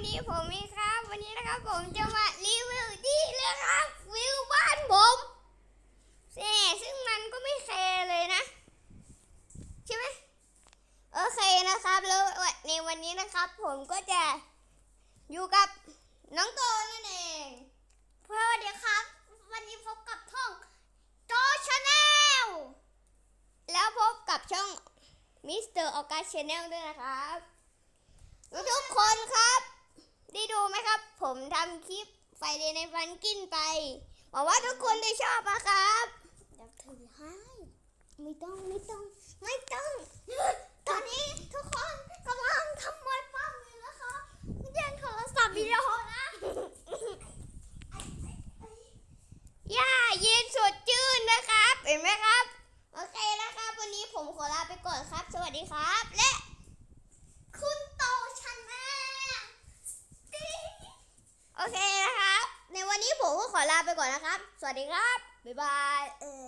วันนี้ผมมีครับ วันนี้นะครับผมจะมารีวิวที่เรื่องครับวิวบ้านผมแซ่ซึ่งมันก็ไม่แคร์เลยนะ ใช่ไหมโอเคนะครับ แล้วในวันนี้นะครับ ผมก็จะอยู่กับน้องโตนั่นเองสวัสดีครับ วันนี้พบกับท่องโตชาแนลแล้วพบกับช่องมิสเตอร์ออกัสชาแนลด้วยนะครับทุกคนครับ ได้ดูไหมครับ ผมทำคลิปไฟเดย์ในฟันกินไปหวังว่าทุกคนได้ชอบนะครับเดี๋ยวถือให้ไม่ต้องไม่ต้อง ไม่ต้อง ตอนนี้ทุกคนกำลังขโมยป้อมอยู่นะคะแย่งโทรศัพท์วิดีโอนะย่าเย็นสดชื่นนะครับ เห็นไหมครับ โอเคนะครับ วันนี้ผมขอลาไปก่อนครับ สวัสดีครับ และ คุณโตชาแนล โอเคนะครับ ในวันนี้ผมก็ขอลาไปก่อนนะครับ สวัสดีครับ บ๊ายบาย เออ